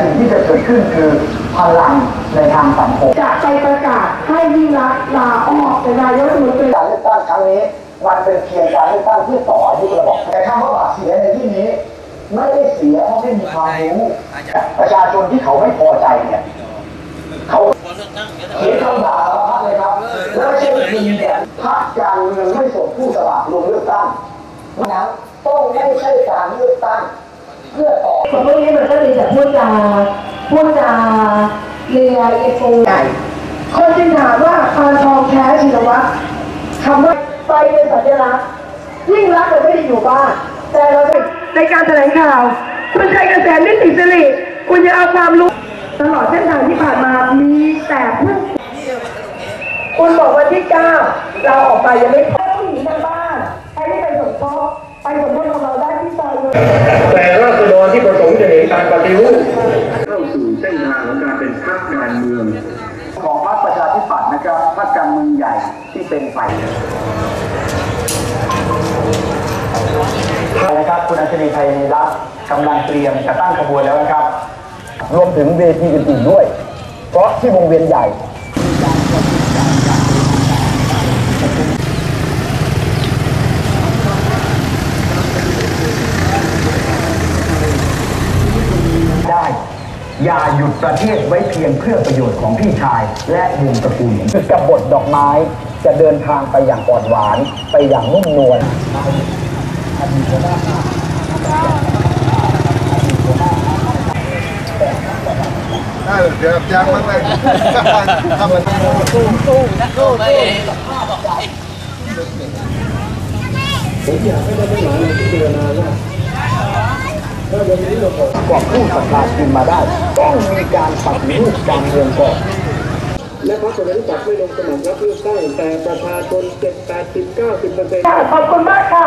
สิ่งที่จะเกิดขึ้นคือพลังในทางสังคมจะไปประกาศให้ยิ่งรักษณ์ลาออกเป็นนายกรัฐมนตรีการเลือกตั้งครั้งนี้ มันเป็นเพียงการเลือกตั้งเพื่อต่ออายุระบบแต่คำว่าบาดเสียในที่นี้ ไม่ได้เสียเพราะไม่มีความรู้ประชาชนที่เขาไม่พอใจเนี่ยเขาเขียนคำด่าสารพัดเลยครับแล้วไม่ใช่ทีเนี่ยพรรคการเมืองไม่ส่งผู้สมัครลงเลือกตั้งเพราะฉะนั้นต้องไม่ใช่การเลือกตั้ง เพื่อต่อคนพวกนี้มันก็มีแต่พูดจาพูดจาเลียอีฟูใหญ่คนจึงถามว่าพานทองแท้ชินวัตรคำว่าไปเป็นสัญลักษณ์ยิ่งรักเราไม่ได้อยู่บ้าน แต่เราในการแถลงข่าวคุณชัยเกษมนิติสิริคุณจะเอาความรู้ตลอดเส้นทางที่ผ่านมามีแต่เพื่อคุณบอกวันที่เก้าเราออกไปยังไม่พอ รู้เข้าสู่เส้นทางของการเป็นพรรคการเมือง ของพรรคประชาธิปัตย์นะครับพรรคการเมืองใหญ่ที่เป็นฝ่ายนะครับคุณอัญชลีไทยในรัฐกำลังเตรียมจะตั้งขบวนแล้วนะครับ รวมถึงเวทีอื่นๆด้วย เพราะที่วงเวียนใหญ่ ได้ อย่าหยุดประเทศไว้เพียงเพื่อประโยชน์ของพี่ชาย และวงตระกูลคือกบฏดอกไม้จะเดินทางไปอย่างอ่อนหวาน ไปอย่างนุ่มนวลเดี๋ยวยังมันเลยทำมันกว่า ผู้ศรัทธาคืนมาได้ ต้องมีการปฏิรูปการเมืองก่อนและพรรคประชาธิปัตย์ไม่ลงสมัครรับเลือกตั้งแต่ประชาชน7 80 90เปอร์เซ็นต์ขอบคุณมากค่ะ